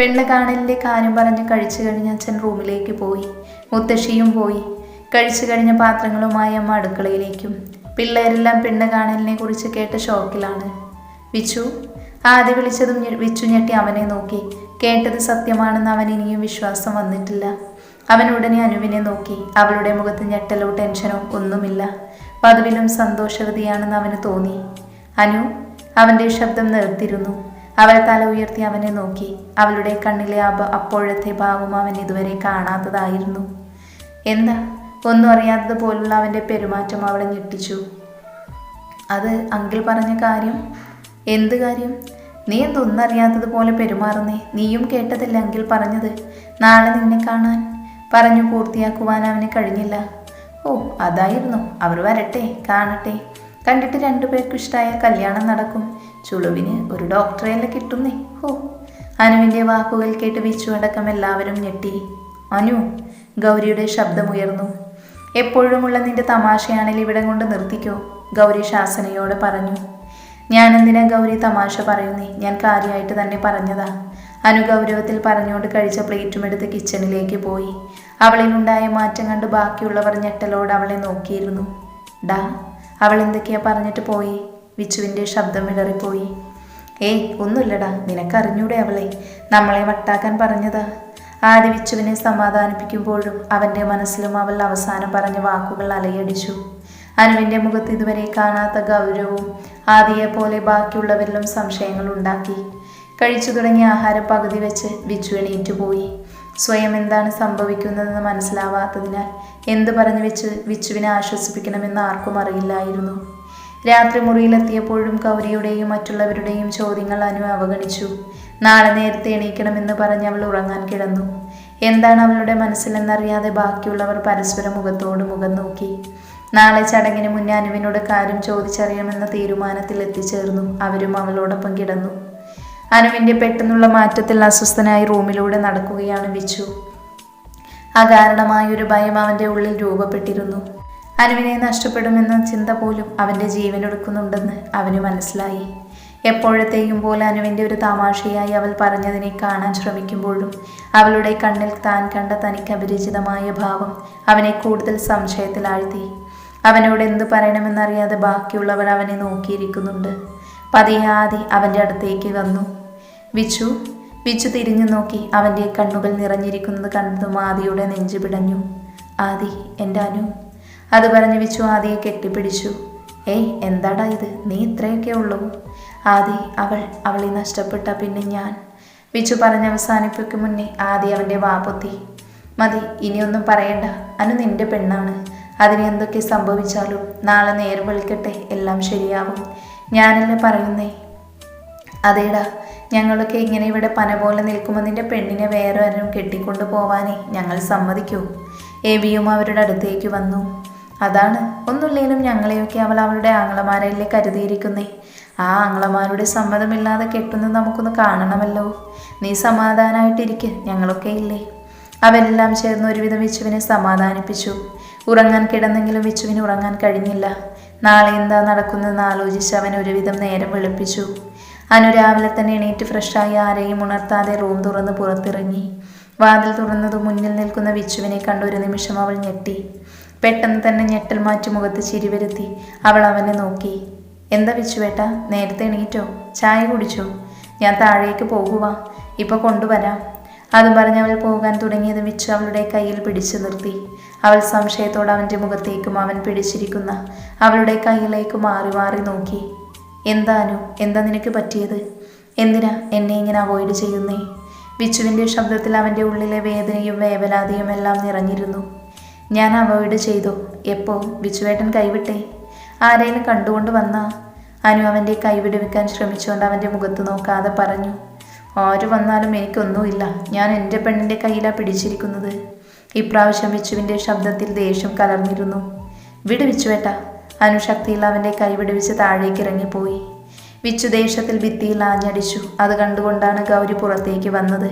പെണ്ണ് കാണലിന്റെ കാര്യം പറഞ്ഞ് കഴിച്ചു കഴിഞ്ഞ് അച്ഛൻ റൂമിലേക്ക് പോയി. മുത്തശ്ശിയും പോയി. കഴിച്ചു കഴിഞ്ഞ പാത്രങ്ങളുമായി അമ്മ അടുക്കളയിലേക്കും. പിള്ളേരെല്ലാം പെണ്ണ് കാണലിനെ കുറിച്ച് കേട്ട ഷോക്കിലാണ്. വിച്ചു ആദ്യ വിളിച്ചതും വിച്ചു ഞെട്ടി അവനെ നോക്കി. കേട്ടത് സത്യമാണെന്ന് അവൻ ഇനിയും വിശ്വാസം വന്നിട്ടില്ല. അവൻ ഉടനെ അനുവിനെ നോക്കി. അവളുടെ മുഖത്ത് ഞെട്ടലോ ടെൻഷനോ ഒന്നുമില്ല. പതിവിലും സന്തോഷവതിയാണെന്ന് അവന് തോന്നി. അനു അവന്റെ ശബ്ദം നിർത്തിയിരുന്നു. അവൾ തല ഉയർത്തി അവനെ നോക്കി. അവളുടെ കണ്ണിലെ അപ അപ്പോഴത്തെ ഭാവം അവൻ ഇതുവരെ കാണാത്തതായിരുന്നു. എന്താ? ഒന്നും അറിയാത്തതുപോലുള്ള അവന്റെ പെരുമാറ്റം അവളെ ഞെട്ടിച്ചു. അത് അങ്കിൾ പറഞ്ഞ കാര്യം? എന്ത് കാര്യം? നീ എന്തൊന്നും അറിയാത്തതുപോലെ പെരുമാറുന്നേ. നീയും കേട്ടതല്ല അങ്കിൾ പറഞ്ഞത്? നാളെ നിന്നെ കാണാൻ. പറഞ്ഞു പൂർത്തിയാക്കുവാൻ അവന് കഴിഞ്ഞില്ല. ഓ അതായിരുന്നു. അവർ വരട്ടെ കാണട്ടെ. കണ്ടിട്ട് രണ്ടുപേർക്കും ഇഷ്ടമായ കല്യാണം നടക്കും. ചുളുവിന് ഒരു ഡോക്ടറെയല്ല കിട്ടുന്നേ. ഹോ. അനുവിന്റെ വാക്കുകൾ കേട്ട് വിച്ചു അടക്കം എല്ലാവരും ഞെട്ടി. അനു ഗൗരിയുടെ ശബ്ദമുയർന്നു. എപ്പോഴുമുള്ള നിന്റെ തമാശയാണെങ്കിൽ ഇവിടെ കൊണ്ട് നിർത്തിക്കോ ഗൗരി ശാസനയോടെ പറഞ്ഞു. ഞാൻ എന്തിനാ ഗൗരി തമാശ പറയുന്നേ? ഞാൻ കാര്യമായിട്ട് തന്നെ പറഞ്ഞതാ. അനു ഗൗരവത്തിൽ പറഞ്ഞുകൊണ്ട് കഴിച്ച പ്ലേറ്റും എടുത്ത് കിച്ചണിലേക്ക് പോയി. അവളിലുണ്ടായ മാറ്റം കണ്ട് ബാക്കിയുള്ളവർ ഞെട്ടലോട് അവളെ നോക്കിയിരുന്നു. ഡാ അവൾ എന്തൊക്കെയാ പറഞ്ഞിട്ട് പോയി? വിച്ചുവിന്റെ ശബ്ദം ഇടറിപ്പോയി ഏയ് ഒന്നുമില്ലടാ നിനക്കറിഞ്ഞൂടെ അവളെ. നമ്മളെ വട്ടാക്കാൻ പറഞ്ഞതാ. ആദ്യ വിച്ചുവിനെ സമാധാനിപ്പിക്കുമ്പോഴും അവന്റെ മനസ്സിലും അവൾ അവസാനം പറഞ്ഞ വാക്കുകൾ അലയടിച്ചു. അനുവിന്റെ മുഖത്ത് ഇതുവരെ കാണാത്ത ഗൗരവവും ആദിയെ പോലെ ബാക്കിയുള്ളവരിലും സംശയങ്ങൾ ഉണ്ടാക്കി. കഴിച്ചു തുടങ്ങിയ ആഹാരം പകുതി വെച്ച് വിച്ചു എണീറ്റുപോയി സ്വയം എന്താണ് സംഭവിക്കുന്നതെന്ന് മനസ്സിലാവാത്തതിനാൽ എന്ത് പറഞ്ഞു വെച്ച് വിച്ചുവിനെ ആശ്വസിപ്പിക്കണമെന്ന് ആർക്കും അറിയില്ലായിരുന്നു. രാത്രി മുറിയിലെത്തിയപ്പോഴും കൗരിയുടെയും മറ്റുള്ളവരുടെയും ചോദ്യങ്ങൾ അനു അവഗണിച്ചു. നാളെ നേരത്തെ എണീക്കണമെന്ന് പറഞ്ഞ് അവൾ ഉറങ്ങാൻ കിടന്നു. എന്താണ് അവളുടെ മനസ്സിലെന്നറിയാതെ ബാക്കിയുള്ളവർ പരസ്പരം മുഖത്തോട് മുഖം നോക്കി. നാളെ ചടങ്ങിന് മുന്നേ അനുവിനോട് കാര്യം ചോദിച്ചറിയാമെന്ന തീരുമാനത്തിൽ എത്തിച്ചേർന്നു. അവരും അവളോടൊപ്പം കിടന്നു. അനുവിന്റെ പെട്ടെന്നുള്ള മാറ്റത്തിൽ അസ്വസ്ഥനായി റൂമിലൂടെ നടക്കുകയാണ് വിച്ചു. അകാരണമായൊരു ഭയം അവന്റെ ഉള്ളിൽ രൂപപ്പെട്ടിരുന്നു. അനുവിനെ നഷ്ടപ്പെടുമെന്ന ചിന്ത പോലും അവന്റെ ജീവനെടുക്കുന്നുണ്ടെന്ന് അവന് മനസ്സിലായി. എപ്പോഴത്തെയും പോലെ അനുവിന്റെ ഒരു തമാശയായി അവൾ പറഞ്ഞതിനെ കാണാൻ ശ്രമിക്കുമ്പോഴും അവളുടെ കണ്ണിൽ താൻ കണ്ട തനിക്ക് അപരിചിതമായ ഭാവം അവനെ കൂടുതൽ സംശയത്തിലാഴ്ത്തി. അവനോട് എന്തു പറയണമെന്നറിയാതെ ബാക്കിയുള്ളവർ അവനെ നോക്കിയിരിക്കുന്നുണ്ട്. പതിയാതി അവന്റെ അടുത്തേക്ക് വന്നു. വിച്ചു വിച്ചു തിരിഞ്ഞു നോക്കി അവന്റെ കണ്ണുകൾ നിറഞ്ഞിരിക്കുന്നത് കണ്ടതും ആദിയുടെ നെഞ്ചു പിടഞ്ഞു. ആദി എന്റെ അനു അത് പറഞ്ഞ് വിച്ചു ആദിയെ കെട്ടിപ്പിടിച്ചു. ഏയ് എന്താടാ ഇത്? നീ ഇത്രയൊക്കെ ഉള്ളൂ? ആദി അവൾ അവളെ നഷ്ടപ്പെട്ട പിന്നെ ഞാൻ. വിച്ചു പറഞ്ഞ് അവസാനിപ്പിക്കും മുന്നേ ആദി അവന്റെ വാപൊത്തി മതി ഇനിയൊന്നും പറയണ്ട. അനു നിന്റെ പെണ്ണാണ്. അതിന് എന്തൊക്കെ സംഭവിച്ചാലും നാളെ നേരം വിളിക്കട്ടെ. എല്ലാം ശരിയാവും. ഞാനല്ലേ പറയുന്നേ? അതേടാ ഞങ്ങളൊക്കെ ഇങ്ങനെ ഇവിടെ പന പോലെ നിൽക്കുമ്പോൾ നിന്റെ പെണ്ണിനെ വേറെ ആരും കെട്ടിക്കൊണ്ടു പോവാനേ ഞങ്ങൾ സമ്മതിക്കൂ. എ ബിയും അവരുടെ അടുത്തേക്ക് വന്നു. അതാണ്. ഒന്നുമില്ലെങ്കിലും ഞങ്ങളെയൊക്കെ അവൾ അവളുടെ ആങ്ങളമാരല്ലേ കരുതിയിരിക്കുന്നേ. ആ ആങ്ങളമാരുടെ സമ്മതമില്ലാതെ കെട്ടുന്നത് നമുക്കൊന്ന് കാണണമല്ലോ. നീ സമാധാനമായിട്ടിരിക്ക് ഞങ്ങളൊക്കെ ഇല്ലേ? അവരെല്ലാം ചേർന്ന് ഒരുവിധം വിച്ചുവിനെ സമാധാനിപ്പിച്ചു. ഉറങ്ങാൻ കിടന്നെങ്കിലും വിച്ചുവിന് ഉറങ്ങാൻ കഴിഞ്ഞില്ല. നാളെ എന്താ നടക്കുന്നതെന്ന് ആലോചിച്ച് അവൻ ഒരുവിധം നേരം വെളുപ്പിച്ചു. അനു രാവിലെ തന്നെ എണീറ്റ് ഫ്രഷായി ആരെയും ഉണർത്താതെ റൂം തുറന്ന് പുറത്തിറങ്ങി. വാതിൽ തുറന്നതും മുന്നിൽ നിൽക്കുന്ന വിച്ചുവിനെ കണ്ട ഒരു നിമിഷം അവൾ ഞെട്ടി. പെട്ടെന്ന് തന്നെ ഞെട്ടൽ മാറ്റി മുഖത്ത് ചിരി വരുത്തി. അവൾ അവനെ നോക്കി. എന്താ വിച്ചുവേട്ട നേരത്തെ എണീറ്റോ? ചായ കുടിച്ചോ? ഞാൻ താഴേക്ക് പോകുക ഇപ്പൊ കൊണ്ടുവരാം. അതും പറഞ്ഞ് അവൾ പോകാൻ തുടങ്ങിയത് വിച്ചു അവളുടെ കയ്യിൽ പിടിച്ചു നിർത്തി. അവൾ സംശയത്തോടെ അവന്റെ മുഖത്തേക്കും അവൻ പിടിച്ചിരിക്കുന്ന അവളുടെ കയ്യിലേക്ക് മാറി മാറി നോക്കി. എന്താനു എന്താ നിനക്ക് പറ്റിയത്? എന്തിനാ എന്നെ ഇങ്ങനെ അവോയ്ഡ് ചെയ്യുന്നേ? വിച്ചുവിന്റെ ശബ്ദത്തിൽ അവന്റെ ഉള്ളിലെ വേദനയും വേവലാതിയും എല്ലാം നിറഞ്ഞിരുന്നു. ഞാൻ അവോയ്ഡ് ചെയ്തു. എപ്പോ? വിച്ചുവേട്ടൻ കൈവിട്ടെ. ആരെയും കണ്ടുകൊണ്ട് വന്ന അനു അവന്റെ കൈവിടുവിക്കാൻ ശ്രമിച്ചുകൊണ്ട് അവന്റെ മുഖത്ത് നോക്കാതെ പറഞ്ഞു ആര് വന്നാലും എനിക്കൊന്നുമില്ല. ഞാൻ എന്റെ പെണ്ണിന്റെ കയ്യിലാണ് പിടിച്ചിരിക്കുന്നത്. ഇപ്രാവശ്യം വിച്ചുവിന്റെ ശബ്ദത്തിൽ ദേഷ്യം കലർന്നിരുന്നു. വിട് വിച്ചുവേട്ട അനുശക്തിയിൽ അവന്റെ കൈവിടുവിച്ച് താഴേക്ക് ഇറങ്ങിപ്പോയി. വിച്ചു ദേഷ്യത്തിൽ ഭിത്തിയിൽ ആഞ്ഞടിച്ചു. അത് കണ്ടുകൊണ്ടാണ് ഗൗരി പുറത്തേക്ക് വന്നത്.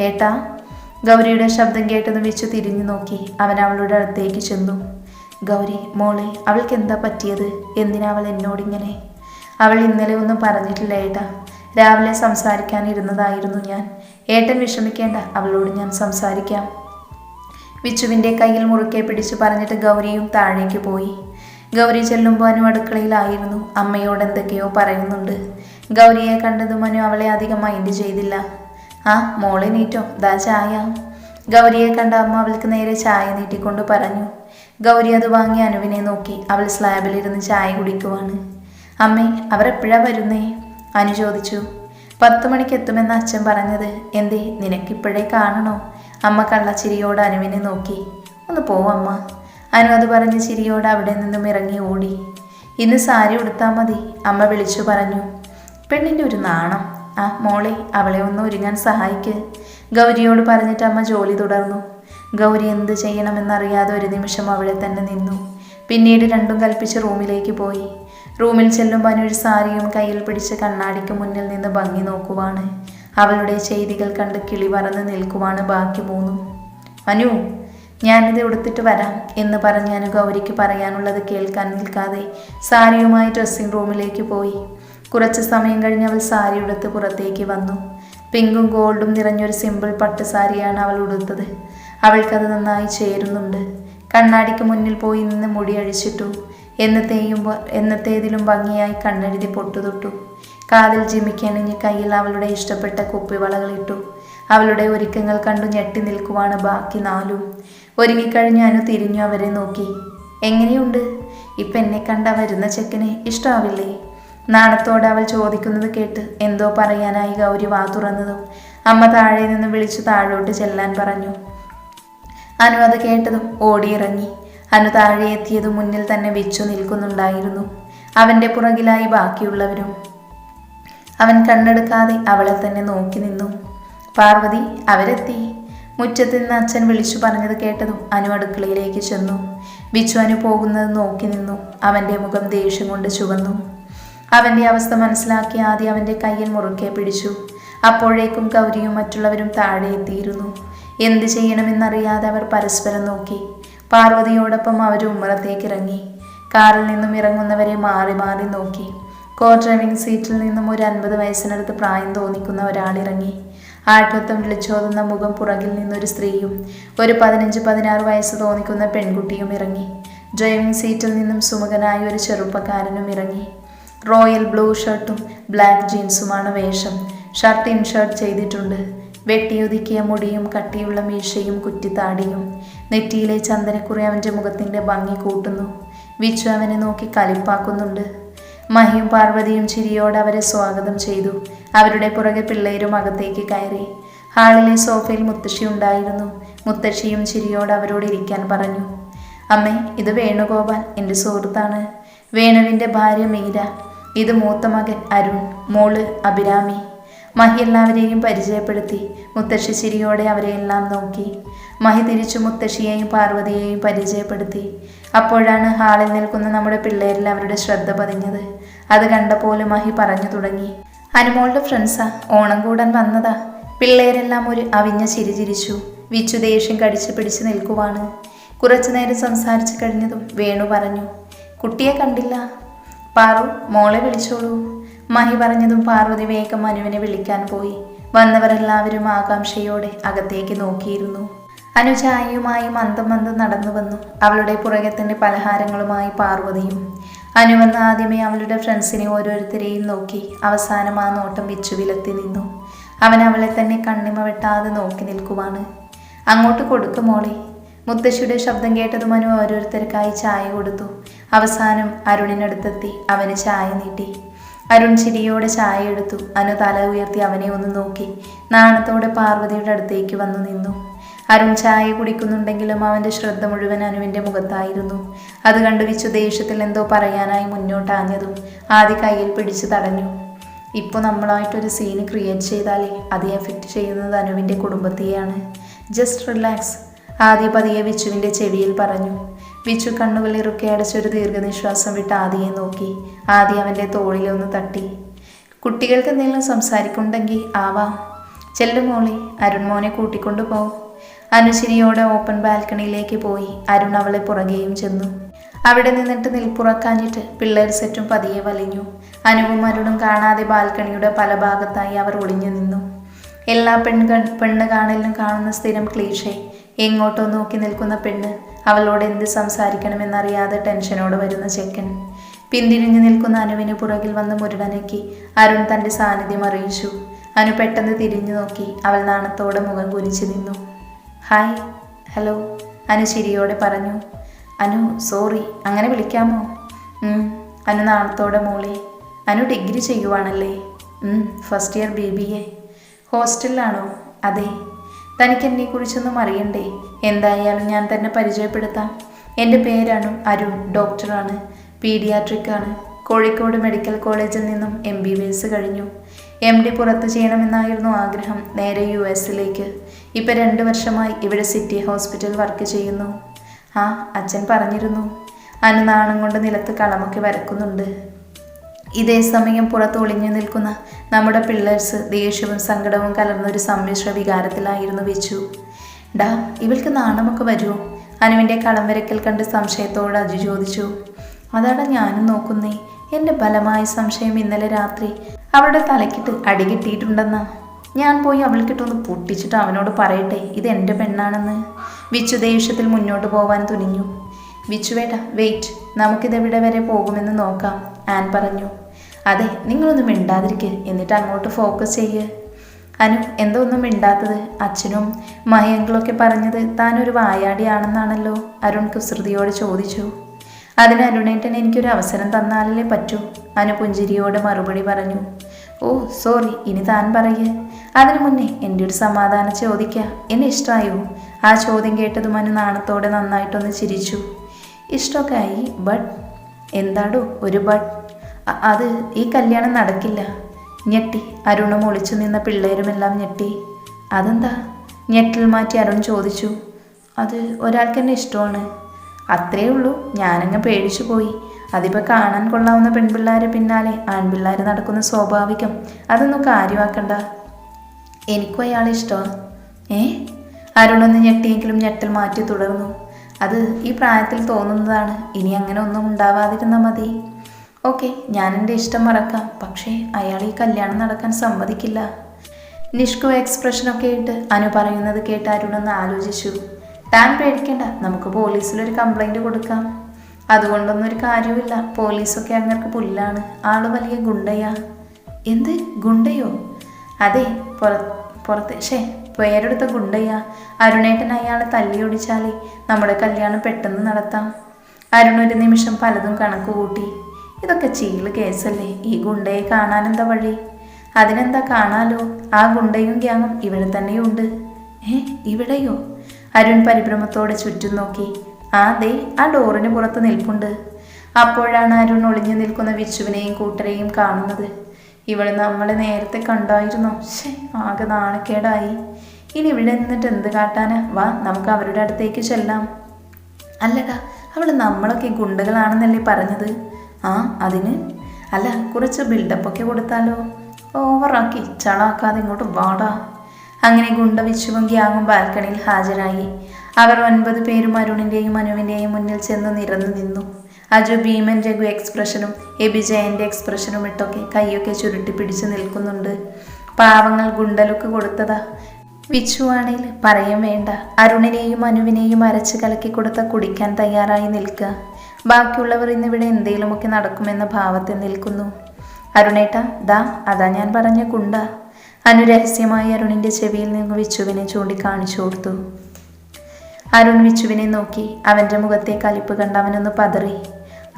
ഏട്ടാ ഗൗരിയുടെ ശബ്ദം കേട്ടതും വിച്ചു തിരിഞ്ഞു നോക്കി. അവൻ അവളുടെ അടുത്തേക്ക് ചെന്നു. ഗൗരി മോളെ അവൾക്ക് എന്താ പറ്റിയത്? എന്തിനാ അവൾ എന്നോടിങ്ങനെ? അവൾ ഇന്നലെ ഒന്നും പറഞ്ഞിട്ടില്ല ഏട്ടാ. രാവിലെ സംസാരിക്കാനിരുന്നതായിരുന്നു ഞാൻ. ഏട്ടൻ വിഷമിക്കേണ്ട അവളോട് ഞാൻ സംസാരിക്കാം. വിച്ചുവിന്റെ കയ്യിൽ മുറുക്കെ പിടിച്ച് പറഞ്ഞിട്ട് ഗൗരിയും താഴേക്ക് പോയി. ഗൗരി ചെല്ലുമ്പോൾ അനു അടുക്കളയിലായിരുന്നു. അമ്മയോട് എന്തൊക്കെയോ പറയുന്നുണ്ട്. ഗൗരിയെ കണ്ടതും അനു അവളെ അധികം മൈൻഡ് ചെയ്തില്ല. ആ മോളെ നീറ്റോ ദാ ചായ. ഗൗരിയെ കണ്ട അമ്മ അവൾക്ക് നേരെ ചായ നീട്ടിക്കൊണ്ട് പറഞ്ഞു. ഗൗരി അത് വാങ്ങി അനുവിനെ നോക്കി. അവൾ സ്ലാബിലിരുന്ന് ചായ കുടിക്കുവാണ്. അമ്മേ അവരെപ്പോഴാ വരുന്നേ? അനു ചോദിച്ചു. പത്ത് മണിക്ക് എത്തുമെന്ന് അച്ഛൻ പറഞ്ഞത് എന്തേ നിനക്കിപ്പോഴേ കാണണോ? അമ്മ കള്ളച്ചിരിയോട് അനുവിനെ നോക്കി. ഒന്ന് പോവമ്മ അനു അത് പറഞ്ഞ് ചിരിയോട് അവിടെ നിന്നും ഇറങ്ങി ഓടി. ഇന്ന് സാരി ഉടുത്താൽ മതി അമ്മ വിളിച്ചു പറഞ്ഞു. പെണ്ണിന്റെ ഒരു നാണം. ആ മോളെ അവളെ ഒന്ന് ഒരുങ്ങാൻ സഹായിക്ക്. ഗൗരിയോട് പറഞ്ഞിട്ട് അമ്മ ജോലി തുടർന്നു. ഗൗരി എന്ത് ചെയ്യണമെന്നറിയാതെ ഒരു നിമിഷം അവളെ തന്നെ നിന്നു. പിന്നീട് രണ്ടും കൽപ്പിച്ച് റൂമിലേക്ക് പോയി. റൂമിൽ ചെല്ലുമ്പോൾ ഒരു സാരിയും കയ്യിൽ പിടിച്ച് കണ്ണാടിക്ക് മുന്നിൽ നിന്ന് ഭംഗി നോക്കുവാണ്. അവളുടെ ചെയ്തികൾ കണ്ട് കിളി പറന്ന് നിൽക്കുവാണ് ബാക്കി മൂന്നും. അനു ഞാനിത് ഉടുത്തിട്ട് വരാം എന്ന് പറഞ്ഞ് അനു ഗൗരിക്ക് പറയാനുള്ളത് കേൾക്കാൻ നിൽക്കാതെ സാരിയുമായി ഡ്രസ്സിംഗ് റൂമിലേക്ക് പോയി. കുറച്ച് സമയം കഴിഞ്ഞ് അവൾ സാരി ഉടുത്ത് പുറത്തേക്ക് വന്നു. പിങ്കും ഗോൾഡും നിറഞ്ഞൊരു സിമ്പിൾ പട്ട് സാരിയാണ് അവൾ ഉടുത്തത്. അവൾക്കത് നന്നായി ചേരുന്നുണ്ട്. കണ്ണാടിക്ക് മുന്നിൽ പോയി നിന്ന് മുടി അഴിച്ചിട്ടു. എന്നത്തെയും എന്നത്തേതിലും ഭംഗിയായി കണ്ണെഴുതി പൊട്ടുതൊട്ടു. കാതിൽ ജിമിക്കണിഞ്ഞ് കയ്യിൽ അവളുടെ ഇഷ്ടപ്പെട്ട കുപ്പിവളകളിട്ടു. അവളുടെ ഒരുക്കങ്ങൾ കണ്ടു ഞെട്ടി നിൽക്കുവാണ് ബാക്കി നാലും. ഒരുങ്ങിക്കഴിഞ്ഞ് അനു തിരിഞ്ഞു അവരെ നോക്കി. എങ്ങനെയുണ്ട്? ഇപ്പം എന്നെ കണ്ട വരുന്ന ചെക്കിനെ ഇഷ്ടാവില്ലേ? നാണത്തോടെ അവൾ ചോദിക്കുന്നത് കേട്ട് എന്തോ പറയാനായി ഗൗരി വാ തുറന്നതും. അമ്മ താഴെ നിന്ന് വിളിച്ചു താഴോട്ട് ചെല്ലാൻ പറഞ്ഞു. അനു അത് കേട്ടതും ഓടിയിറങ്ങി. അനു താഴെ എത്തിയതും മുന്നിൽ തന്നെ വെച്ചു നിൽക്കുന്നുണ്ടായിരുന്നു. അവന്റെ പുറകിലായി ബാക്കിയുള്ളവരും. അവൻ കണ്ണെടുക്കാതെ അവളെ തന്നെ നോക്കി നിന്നു. പാർവതി അവരെത്തി. മുറ്റത്ത് നിന്ന് അച്ഛൻ വിളിച്ചു പറഞ്ഞത് കേട്ടതും അനു അടുക്കളയിലേക്ക് ചെന്നു. ബിച്ചു അനു പോകുന്നത് നോക്കി നിന്നു. അവന്റെ മുഖം ദേഷ്യം കൊണ്ട് ചുവന്നു. അവന്റെ അവസ്ഥ മനസ്സിലാക്കി ആദ്യം അവന്റെ കയ്യിൽ മുറുക്കെ പിടിച്ചു. അപ്പോഴേക്കും ഗൗരിയും മറ്റുള്ളവരും താഴെ എത്തിയിരുന്നു. എന്ത് ചെയ്യണമെന്നറിയാതെ അവർ പരസ്പരം നോക്കി. പാർവതിയോടൊപ്പം അവർ ഉമ്മറത്തേക്ക് ഇറങ്ങി. കാറിൽ നിന്നും ഇറങ്ങുന്നവരെ മാറി മാറി നോക്കി. കോ ഡ്രൈവിംഗ് സീറ്റിൽ നിന്നും ഒരു അൻപത് വയസ്സിനടുത്ത് പ്രായം തോന്നിക്കുന്ന ഒരാളിറങ്ങി ആട്ടത്വം വിളിച്ചോതുന്ന മുഖം പുറകിൽ നിന്നൊരു സ്ത്രീയും ഒരു പതിനഞ്ച് പതിനാറ് വയസ്സ് തോന്നിക്കുന്ന പെൺകുട്ടിയും ഇറങ്ങി. ഡ്രൈവിംഗ് സീറ്റിൽ നിന്നും സുമുഖനായ ഒരു ചെറുപ്പക്കാരനും ഇറങ്ങി. റോയൽ ബ്ലൂ ഷർട്ടും ബ്ലാക്ക് ജീൻസുമാണ് വേഷം. ഷർട്ട് ഇൻഷർട്ട് ചെയ്തിട്ടുണ്ട്. വെട്ടിയൊതുക്കിയ മുടിയും കട്ടിയുള്ള മീശയും കുറ്റിത്താടിയും നെറ്റിയിലെ ചന്ദനക്കുറി അവന്റെ മുഖത്തിന്റെ ഭംഗി കൂട്ടുന്നു. വിച്ചു അവനെ നോക്കി കലിപ്പാക്കുന്നുണ്ട്. മഹിയും പാർവതിയും ചിരിയോടെ അവരെ സ്വാഗതം ചെയ്തു. അവരുടെ പുറകെ പിള്ളേരും അകത്തേക്ക് കയറി. ഹാളിലെ സോഫയിൽ മുത്തശ്ശി ഉണ്ടായിരുന്നു. മുത്തശ്ശിയും ചിരിയോട് അവരോട് ഇരിക്കാൻ പറഞ്ഞു. അമ്മേ ഇത് വേണുഗോപാൽ എന്റെ സുഹൃത്താണ്. വേണുവിന്റെ ഭാര്യ മീര. ഇത് മൂത്ത മകൻ അരുൺ മോൾ അഭിരാമി. മഹി എല്ലാവരെയും പരിചയപ്പെടുത്തി മുത്തശ്ശി ചിരിയോടെ അവരെയെല്ലാം നോക്കി. മഹി തിരിച്ചു മുത്തശ്ശിയെയും പാർവതിയെയും പരിചയപ്പെടുത്തി. അപ്പോഴാണ് ഹാളിൽ നിൽക്കുന്ന നമ്മുടെ പിള്ളേരിൽ അവരുടെ ശ്രദ്ധ പതിഞ്ഞത്. അത് കണ്ടപ്പോൾ മഹി പറഞ്ഞു തുടങ്ങി. അനുമോളുടെ ഫ്രണ്ട്സാ ഓണം കൂടാൻ വന്നതാ. പിള്ളേരെല്ലാം ഒരു അവിഞ്ഞ ചിരി ചിരിച്ചു. വിച്ചു ദേഷ്യം കടിച്ചു പിടിച്ച് നിൽക്കുവാണ്. കുറച്ചു നേരം സംസാരിച്ചു കഴിഞ്ഞതും വേണു പറഞ്ഞു. കുട്ടിയെ കണ്ടില്ല. പാറു മോളെ വിളിച്ചോളൂ. മഹി പറഞ്ഞതും പാർവതി വേഗം മനുവിനെ വിളിക്കാൻ പോയി. വന്നവരെല്ലാവരും ആകാംക്ഷയോടെ അകത്തേക്ക് നോക്കിയിരുന്നു. അനു ചായയുമായി മന്ദം മന്ദം നടന്നു വന്നു. അവളുടെ പുറകത്തിന്റെ പലഹാരങ്ങളുമായി പാർവതിയും. അനു വന്ന് ആദ്യമേ അവളുടെ ഫ്രണ്ട്സിനെ ഓരോരുത്തരെയും നോക്കി അവസാനം ആ നോട്ടം വെച്ചു വിലത്തി നിന്നു. അവൻ അവളെ തന്നെ കണ്ണിമ വെട്ടാതെ നോക്കി നിൽക്കുവാണ്. അങ്ങോട്ട് കൊടുക്കും മോളെ. മുത്തശ്ശിയുടെ ശബ്ദം കേട്ടതും അനു ഓരോരുത്തർക്കായി ചായ കൊടുത്തു. അവസാനം അരുണിനടുത്തെത്തി അവന് ചായ നീട്ടി. അരുൺ ചിരിയോടെ ചായ എടുത്തു. അനു തല ഉയർത്തി അവനെ ഒന്ന് നോക്കി. നാണത്തോടെ പാർവതിയുടെ അടുത്തേക്ക് വന്നു നിന്നു. അരുൺ ചായ കുടിക്കുന്നുണ്ടെങ്കിലും അവന്റെ ശ്രദ്ധ മുഴുവൻ അനുവിന്റെ മുഖത്തായിരുന്നു. അത് കണ്ടു വിച്ചു ദേഷ്യത്തിൽ എന്തോ പറയാനായി മുന്നോട്ടാഞ്ഞതും ആദ്യ കയ്യിൽ പിടിച്ചു തടഞ്ഞു. ഇപ്പോൾ നമ്മളായിട്ടൊരു സീന് ക്രിയേറ്റ് ചെയ്താലേ അത് എഫക്റ്റ് ചെയ്യുന്നത് അനുവിന്റെ കുടുംബത്തെയാണ്. ജസ്റ്റ് റിലാക്സ് ആദ്യ പതിയെ വിച്ചുവിന്റെ ചെവിയിൽ പറഞ്ഞു. വിച്ചു കണ്ണുകൾ ഇറുക്കി അടച്ചൊരു ദീർഘനിശ്വാസം വിട്ട് ആദിയെ നോക്കി. ആദി അവന്റെ തോളിലൊന്ന് തട്ടി. കുട്ടികൾക്ക് എന്തെങ്കിലും സംസാരിക്കുന്നുണ്ടെങ്കിൽ ആവാം. ചെല്ലു മോളെ അരുൺ മോനെ കൂട്ടിക്കൊണ്ടു പോവും അനുശിരിയോടെ ഓപ്പൺ ബാൽക്കണിയിലേക്ക് പോയി. അരുൺ അവളെ പുറകെയും ചെന്നു. അവിടെ നിന്നിട്ട് നിൽപ്പുറക്കാഞ്ഞിട്ട് പിള്ളേർ സെറ്റും പതിയെ വലിഞ്ഞു. അനുവും അരുണും കാണാതെ ബാൽക്കണിയുടെ പല ഭാഗത്തായി അവർ ഒളിഞ്ഞു നിന്നു. എല്ലാ പെൺ പെണ്ണ് കാണലിനും കാണുന്ന സ്ഥിരം ക്ലീഷെ. എങ്ങോട്ടോ നോക്കി നിൽക്കുന്ന പെണ്ണ്. അവളോട് എന്ത് സംസാരിക്കണമെന്നറിയാതെ ടെൻഷനോട് വരുന്ന ചെക്കൻ. പിന്തിരിഞ്ഞു നിൽക്കുന്ന അനുവിന് പുറകിൽ വന്ന് മുരടനക്കി അരുൺ തന്റെ സാന്നിധ്യം അറിയിച്ചു. അനു പെട്ടെന്ന് തിരിഞ്ഞു നോക്കി അവൾ നാണത്തോടെ മുഖം കുരിച്ചു നിന്നു. ഹായ് ഹലോ അനു ചിരിയോടെ പറഞ്ഞു. അനു സോറി അങ്ങനെ വിളിക്കാമോ? അനു നാണത്തോടെ മോളി. Anu degree ചെയ്യുവാണല്ലേ? First year B B A. ഹോസ്റ്റലിലാണോ? അതെ. തനിക്ക് എന്നെക്കുറിച്ചൊന്നും അറിയണ്ടേ എന്തായാലും ഞാൻ തന്നെ പരിചയപ്പെടുത്താം. എന്റെ പേരാണ് അരുൺ ഡോക്ടറാണ് പീഡിയാട്രിക് ആണ് കോഴിക്കോട് മെഡിക്കൽ കോളേജിൽ നിന്നും എം ബി ബി എസ് കഴിഞ്ഞു. എം ഡി പുറത്ത് ചെയ്യണമെന്നായിരുന്നു ആഗ്രഹം നേരെ യു എസിലേക്ക് ഇപ്പം രണ്ട് വർഷമായി ഇവിടെ സിറ്റി ഹോസ്പിറ്റൽ വർക്ക് ചെയ്യുന്നു. ആ അച്ഛൻ പറഞ്ഞിരുന്നു. അനുനാണം കൊണ്ട് നിലത്ത് കളമൊക്കെ വരക്കുന്നുണ്ട്. ഇതേ സമയം പുറത്ത് ഒളിഞ്ഞു നിൽക്കുന്ന നമ്മുടെ പിള്ളേഴ്സ് ദേഷ്യവും സങ്കടവും കലർന്നൊരു സമ്മിശ്ര വികാരത്തിലായിരുന്നു വെച്ചു ഡാ ഇവൾക്ക് നാണമൊക്കെ വരുമോ? അനുവിന്റെ കളം വരയ്ക്കൽ കണ്ട് സംശയത്തോട് അജു ചോദിച്ചു. അതാണ് ഞാനും നോക്കുന്നേ എന്റെ ബലമായ സംശയം ഇന്നലെ രാത്രി അവളുടെ തലക്കിട്ട് അടി കിട്ടിയിട്ടുണ്ടെന്നാ. ഞാൻ പോയി അവൾക്കിട്ടൊന്ന് പൊട്ടിച്ചിട്ട് അവനോട് പറയട്ടെ ഇത് എന്റെ പെണ്ണാണെന്ന്. വിച്ചു ദേഷ്യത്തിൽ മുന്നോട്ട് പോവാൻ തുനിഞ്ഞു. വിച്ചുവേട്ട വെയിറ്റ്. നമുക്കിതെവിടെ വരെ പോകുമെന്ന് നോക്കാം. ആൻ പറഞ്ഞു. അതെ നിങ്ങളൊന്നും മിണ്ടാതിരിക്കുക എന്നിട്ട് അങ്ങോട്ട് ഫോക്കസ് ചെയ്യുക അനു എന്തോ ഒന്നും മിണ്ടാത്തത്? അച്ഛനും മഹയങ്കളൊക്കെ പറഞ്ഞത് താൻ ഒരു വായാടിയാണെന്നാണല്ലോ. അരുൺ കുസൃതിയോട് ചോദിച്ചു. അതിന് അരുണേട്ടൻ എനിക്കൊരു അവസരം തന്നാലല്ലേ പറ്റൂ? അനു പുഞ്ചിരിയോട് മറുപടി പറഞ്ഞു. ഓ സോറി ഇനി താൻ പറയുക അതിനു മുന്നേ എന്റെ ഒരു സമാധാനം ചോദിക്കുക എന്നെ ഇഷ്ടമായോ ആ ചോദ്യം കേട്ടതും അനു നാണത്തോടെ നന്നായിട്ടൊന്ന് ചിരിച്ചു. ഇഷ്ടമൊക്കെ ആയി ബട്ട് എന്താടോ ഒരു ബട്ട് അത് ഈ കല്യാണം നടക്കില്ല. ഞെട്ടി. അരുണും ഒളിച്ചു നിന്ന പിള്ളേരുമെല്ലാം ഞെട്ടി. അതെന്താ? ഞെട്ടിൽ മാറ്റി അരുൺ ചോദിച്ചു. അത് ഒരാൾക്ക് എന്നെ ഇഷ്ടമാണ്. അത്രേ ഉള്ളൂ. ഞാനങ്ങ് പേടിച്ചു പോയി. അതിപ്പോൾ കാണാൻ കൊള്ളാവുന്ന പെൺപിള്ളേരെ പിന്നാലെ. ആൺപിള്ളേർ നടക്കുന്ന സ്വാഭാവികം. അതൊന്നും കാര്യമാക്കണ്ട. എനിക്കും അയാളെ ഇഷ്ടമാണ് ഏ? അരുണൊന്ന് ഞെട്ടിയെങ്കിലും ഞെട്ടൽ മാറ്റി തുടർന്നു. അത് ഈ പ്രായത്തിൽ തോന്നുന്നതാണ്. ഇനി അങ്ങനെ ഒന്നും ഉണ്ടാവാതിരുന്നാൽ മതി. ഓക്കെ ഞാൻ എന്റെ ഇഷ്ടം മറക്കാം. പക്ഷേ അയാൾ ഈ കല്യാണം നടക്കാൻ സമ്മതിക്കില്ല. നിഷ്കു എക്സ്പ്രഷനൊക്കെ ഇട്ട് അനു പറയുന്നത് കേട്ട് അരുണൊന്ന് ആലോചിച്ചു. താൻ പേടിക്കണ്ട നമുക്ക് പോലീസിലൊരു കംപ്ലൈന്റ് കൊടുക്കാം. അതുകൊണ്ടൊന്നും ഒരു കാര്യമില്ല പോലീസൊക്കെ അങ്ങർക്ക് പുല്ലാണ്. ആൾ വലിയ ഗുണ്ടയാ. എന്ത്? ഗുണ്ടയോ? അതെ പുറ പുറത്ത് ഷേ പേരെടുത്ത ഗുണ്ടയ്യ അരുണേട്ടൻ അയാളെ തല്ലിയൊടിച്ചാലേ നമ്മുടെ കല്യാണം പെട്ടെന്ന് നടത്താം. അരുൺ ഒരു നിമിഷം പലതും കണക്ക് കൂട്ടി. ഇതൊക്കെ ചീൾ കേസല്ലേ? ഈ ഗുണ്ടയെ കാണാനെന്താ വഴി? അതിനെന്താ കാണാലോ? ആ ഗുണ്ടയും ഗ്യാങ്ങും ഇവിടെ തന്നെയുണ്ട്. ഏ ഇവിടെയോ? അരുൺ പരിഭ്രമത്തോടെ ചുറ്റും നോക്കി. ആ ദേ ആ ഡോറിന് പുറത്ത് നിൽപ്പുണ്ട്. അപ്പോഴാണ് അരുൺ ഒളിഞ്ഞു നിൽക്കുന്ന വിച്ചുവിനെയും കൂട്ടരെയും കാണുന്നത്. ഇവൾ നമ്മളെ നേരത്തെ കണ്ടായിരുന്നു. ശേ ആകെ നാണക്കേടായി. ഇനി ഇവിടെ നിന്നിട്ട് എന്ത് കാട്ടാനാ? വാ നമുക്ക് അവരുടെ അടുത്തേക്ക് ചെല്ലാം. അല്ലടാ അവൾ നമ്മളൊക്കെ ഗുണ്ടകളാണെന്നല്ലേ പറഞ്ഞത്? ആ അതിന്? അല്ല കുറച്ച് ബിൽഡപ്പൊക്കെ കൊടുത്താലോ? ഓവറാക്കി ചളാക്കാതെ ഇങ്ങോട്ട് വാടാ. അങ്ങനെ ഗുണ്ട വിശുവും ഗ്യാങ്ങും ബാൽക്കണിയിൽ ഹാജരായി. അവർ ഒൻപത് പേരും അരുണിന്റെയും അനുവിന്റെയും മുന്നിൽ ചെന്ന് നിരന്നു നിന്നു. അജു ഭീമൻ രഘു എക്സ്പ്രഷനും എബിജയന്റെ എക്സ്പ്രഷനും ഇട്ടൊക്കെ കൈയൊക്കെ ചുരുട്ടി പിടിച്ച് നിൽക്കുന്നുണ്ട്. പാവങ്ങൾ ഗുണ്ടലുക്ക് കൊടുത്തതാ. വിച്ചുവാണേൽ പറയും വേണ്ട. അരുണിനെയും അനുവിനെയും അരച്ച് കലക്കി കൊടുത്ത കുടിക്കാൻ തയ്യാറായി നിൽക്കുക ബാക്കിയുള്ളവർ ഇന്നിവിടെ എന്തെങ്കിലുമൊക്കെ നടക്കുമെന്ന ഭാവത്തിൽ നിൽക്കുന്നു. അരുണേട്ട ദാ അതാ ഞാൻ പറഞ്ഞ കുണ്ട അനു രഹസ്യമായി അരുണിന്റെ ചെവിയിൽ നിന്ന് വിച്ചുവിനെ ചൂണ്ടിക്കാണിച്ചു കൊടുത്തു. അരുൺ വിച്ചുവിനെ നോക്കി അവന്റെ മുഖത്തെ കലിപ്പ് കണ്ട് അവനൊന്ന് പതറി.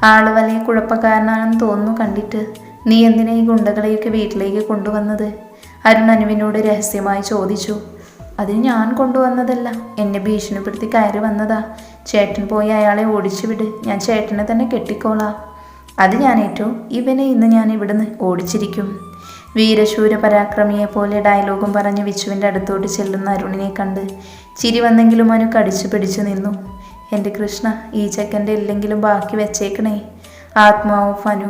ആൾ വലിയ കുഴപ്പക്കാരനാണെന്ന് തോന്നുന്നു കണ്ടിട്ട്. നീ എന്തിനാ ഈ ഗുണ്ടകളെയൊക്കെ വീട്ടിലേക്ക് കൊണ്ടുവന്നത്? അരുൺ അനുവിനോട് രഹസ്യമായി ചോദിച്ചു. അതിന് ഞാൻ കൊണ്ടുവന്നതല്ല. എന്നെ ഭീഷണിപ്പെടുത്തി കയറി വന്നതാ. ചേട്ടൻ പോയി അയാളെ ഓടിച്ചു വിട്. ഞാൻ ചേട്ടനെ തന്നെ കെട്ടിക്കോളാം. അത് ഞാൻ ഏറ്റു. ഇവനെ ഇന്ന് ഞാൻ ഇവിടുന്ന് ഓടിച്ചിരിക്കും. വീരശൂര പരാക്രമിയെ പോലെ ഡയലോഗും പറഞ്ഞ് വിച്ചുവിന്റെ അടുത്തോട്ട് ചെല്ലുന്ന അരുണിനെ കണ്ട് ചിരി വന്നെങ്കിലും അനു കടിച്ചു പിടിച്ചു നിന്നു. എന്റെ കൃഷ്ണ ഈ ചെക്കന്റെ ഇല്ലെങ്കിലും ബാക്കി വെച്ചേക്കണേ. ആത്മാവ് ഫനു